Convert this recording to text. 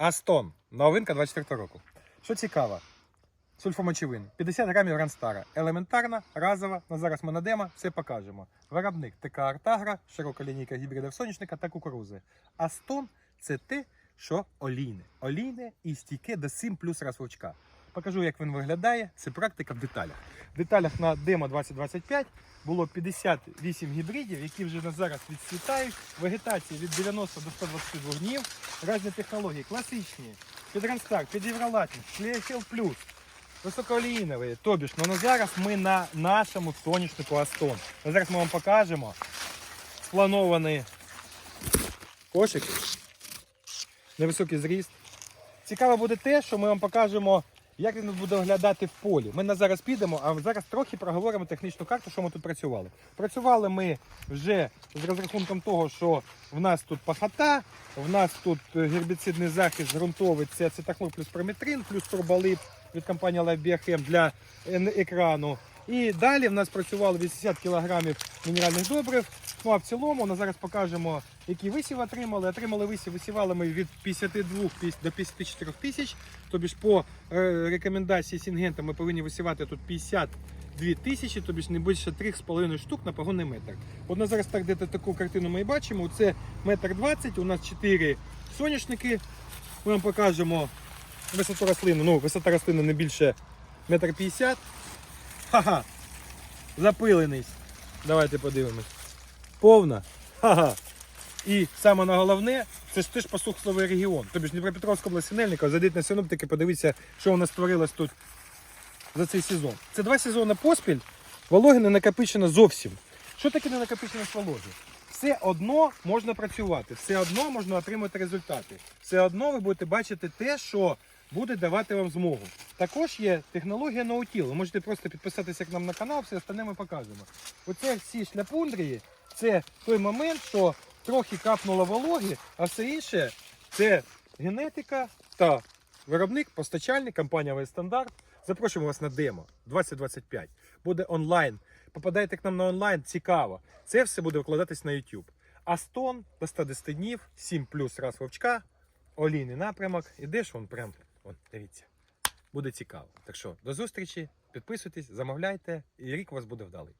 Астон. Новинка 24 року. Що цікаво, сульфомочевин. 50 грамів Ранстара. Елементарна, разова. На зараз на все покажемо. Виробник ТК Артагра, широка лінійка гібридів соняшника та кукурузи. Астон це те, що олійне. Олійне і стійке до 7 плюс розвовчка. Покажу, як він виглядає. Це практика в деталях. В деталях на демо 2025 було 58 гібридів, які вже на зараз відцвітають. Вегетація від 90 до 122 днів. Різні технології, класичні, під Ранстар, під Плюс, високоолійнові. Тобі ж, ну зараз ми на нашому сонячнику Астон. На зараз ми вам покажемо сплановані кошики, невисокий зріст. Цікаво буде те, що ми вам покажемо, як він буде виглядати в полі. Ми на зараз підемо, а зараз трохи проговоримо технічну карту, що ми тут працювали. Працювали ми вже з розрахунком того, що в нас тут пахота, в нас тут е, гербіцидний захист ґрунтовий, це цитахлор плюс прометрин, плюс турболит від компанії Life для екрану. І далі в нас працювало 80 кг мінеральних добрив. Ну а в цілому на зараз покажемо, які висів отримали. Отримали висів, висівали ми від 52 до 54 тисяч. Тобі ж по е, рекомендації Сінгента ми повинні висівати тут 52 тисячі, тобі ж не більше 3,5 штук на погонний метр. От на зараз так, де таку картину ми і бачимо. Це метр 20, у нас 4 соняшники. Ми вам покажемо висоту рослини. Ну, висота рослини не більше метр 50. Ха-ха. Запилений. Давайте подивимось. Повна. Ха-ха. І саме на головне, це ж теж посухливий регіон. Тобі ж Дніпропетровська область Синельникова, зайдіть на синоптики, подивіться, що у нас створилось тут за цей сезон. Це два сезони поспіль, вологи не накопичено зовсім. Що таке не накопичено вологи? Все одно можна працювати, все одно можна отримати результати. Все одно ви будете бачити те, що буде давати вам змогу. Також є технологія ноутіл. Ви можете просто підписатися к нам на канал, все остальне ми покажемо. Оце всі шляпундрії, це той момент, що трохи капнуло вологи, а все інше це генетика та виробник, постачальник, компанія Вестандарт. Запрошуємо вас на демо 2025. Буде онлайн. Попадайте к нам на онлайн, цікаво. Це все буде викладатись на YouTube. Астон до 110 днів, 7 плюс раз вовчка, олійний напрямок. Ідеш вон прям, вон, дивіться. Буде цікаво. Так що до зустрічі, підписуйтесь, замовляйте, і рік у вас буде вдалий.